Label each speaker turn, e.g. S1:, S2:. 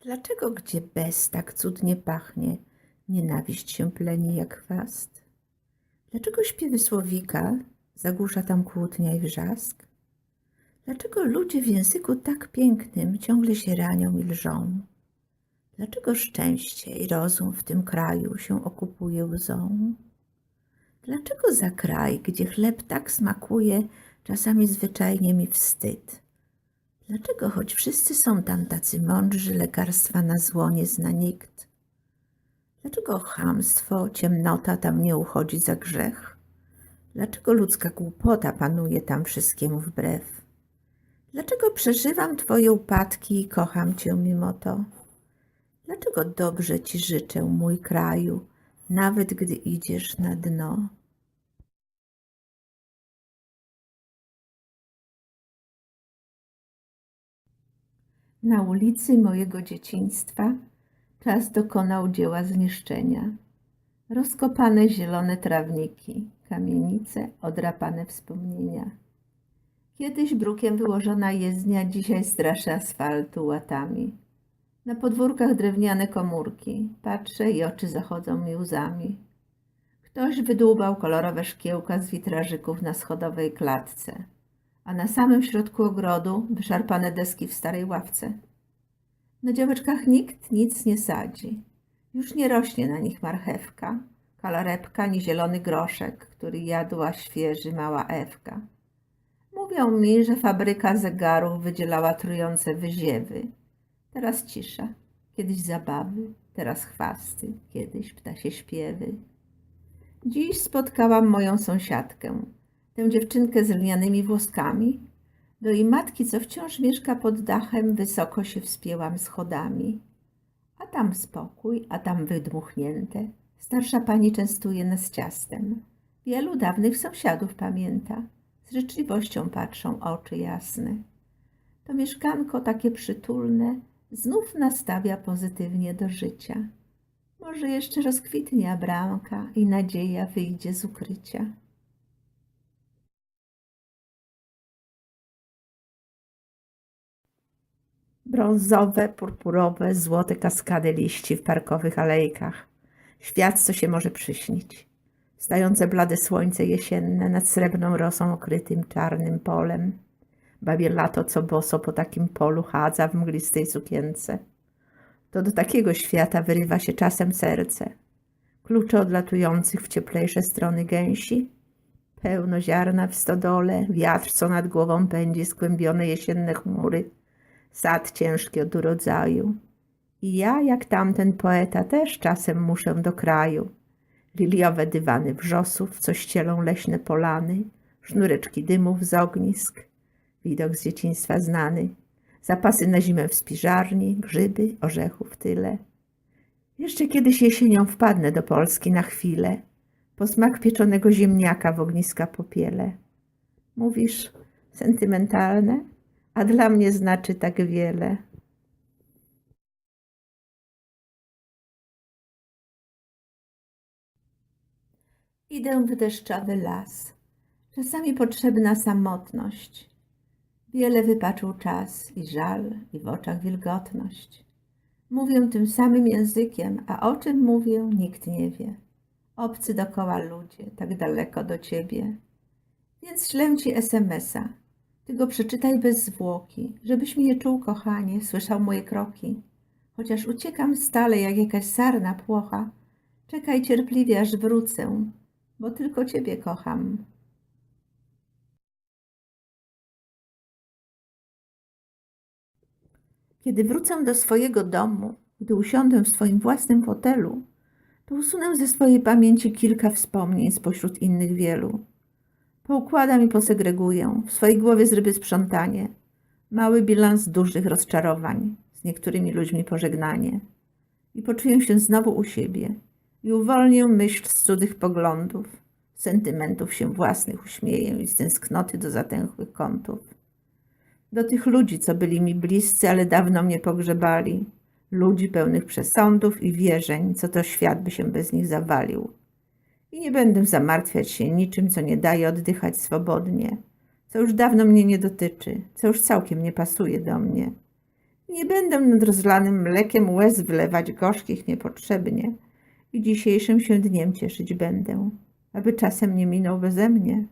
S1: Dlaczego gdzie bez tak cudnie pachnie, nienawiść się pleni jak chwast? Dlaczego śpiewy słowika zagłusza tam kłótnia i wrzask? Dlaczego ludzie w języku tak pięknym ciągle się ranią i lżą? Dlaczego szczęście i rozum w tym kraju się okupuje łzą? Dlaczego za kraj, gdzie chleb tak smakuje, czasami zwyczajnie mi wstyd? Dlaczego, choć wszyscy są tam tacy mądrzy, lekarstwa na zło nie zna nikt? Dlaczego chamstwo, ciemnota tam nie uchodzi za grzech? Dlaczego ludzka głupota panuje tam wszystkiemu wbrew? Dlaczego przeżywam Twoje upadki i kocham Cię mimo to? Dlaczego dobrze Ci życzę, mój kraju, nawet gdy idziesz na dno? Na ulicy mojego dzieciństwa czas dokonał dzieła zniszczenia. Rozkopane zielone trawniki, kamienice, odrapane wspomnienia. Kiedyś brukiem wyłożona jezdnia, dzisiaj straszy asfaltu łatami. Na podwórkach drewniane komórki, patrzę i oczy zachodzą mi łzami. Ktoś wydłubał kolorowe szkiełka z witrażyków na schodowej klatce, a na samym środku ogrodu wyszarpane deski w starej ławce. Na działeczkach nikt nic nie sadzi. Już nie rośnie na nich marchewka, kalarepka, ni zielony groszek, który jadła świeży mała Ewka. Mówią mi, że fabryka zegarów wydzielała trujące wyziewy. Teraz cisza, kiedyś zabawy, teraz chwasty, kiedyś ptasie śpiewy. Dziś spotkałam moją sąsiadkę, tę dziewczynkę z lnianymi włoskami. Do jej matki, co wciąż mieszka pod dachem, wysoko się wspięłam schodami. A tam spokój, a tam wydmuchnięte. Starsza pani częstuje nas ciastem. Wielu dawnych sąsiadów pamięta. Z życzliwością patrzą oczy jasne. To mieszkanko takie przytulne znów nastawia pozytywnie do życia. Może jeszcze rozkwitnie bramka i nadzieja wyjdzie z ukrycia. Brązowe, purpurowe, złote kaskady liści w parkowych alejkach. Świat, co się może przyśnić. Stające blade słońce jesienne nad srebrną rosą okrytym czarnym polem. Babie lato, co boso po takim polu chadza w mglistej sukience. To do takiego świata wyrywa się czasem serce. Klucze odlatujących w cieplejsze strony gęsi, pełno ziarna w stodole, wiatr, co nad głową pędzi skłębione jesienne chmury, sad ciężki od urodzaju. I ja, jak tamten poeta, też czasem muszę do kraju. Liliowe dywany wrzosów, co ścielą leśne polany, sznureczki dymów z ognisk, widok z dzieciństwa znany, zapasy na zimę w spiżarni, grzyby, orzechów tyle. Jeszcze kiedyś jesienią wpadnę do Polski na chwilę, po smak pieczonego ziemniaka w ogniska popiele. Mówisz, sentymentalne? A dla mnie znaczy tak wiele. Idę w deszczowy las. Czasami potrzebna samotność. Wiele wypaczył czas i żal, i w oczach wilgotność. Mówię tym samym językiem, a o czym mówię, nikt nie wie. Obcy dokoła ludzie, tak daleko do ciebie. Więc ślę ci SMS-a. Ty go przeczytaj bez zwłoki, żebyś mnie czuł, kochanie, słyszał moje kroki. Chociaż uciekam stale jak jakaś sarna płocha, czekaj cierpliwie, aż wrócę, bo tylko ciebie kocham. Kiedy wrócę do swojego domu, gdy usiądę w swoim własnym fotelu, to usunę ze swojej pamięci kilka wspomnień spośród innych wielu. Poukładam i posegreguję. W swojej głowie zrobię sprzątanie. Mały bilans dużych rozczarowań. Z niektórymi ludźmi pożegnanie. I poczuję się znowu u siebie. I uwolnię myśl z cudzych poglądów. Sentymentów się własnych uśmieję i z tęsknoty do zatęchłych kątów. Do tych ludzi, co byli mi bliscy, ale dawno mnie pogrzebali. Ludzi pełnych przesądów i wierzeń, co to świat by się bez nich zawalił i nie będę zamartwiać się niczym, co nie daje oddychać swobodnie, co już dawno mnie nie dotyczy, co już całkiem nie pasuje do mnie. I nie będę nad rozlanym mlekiem łez wlewać gorzkich niepotrzebnie i dzisiejszym się dniem cieszyć będę, aby czasem nie minął beze mnie.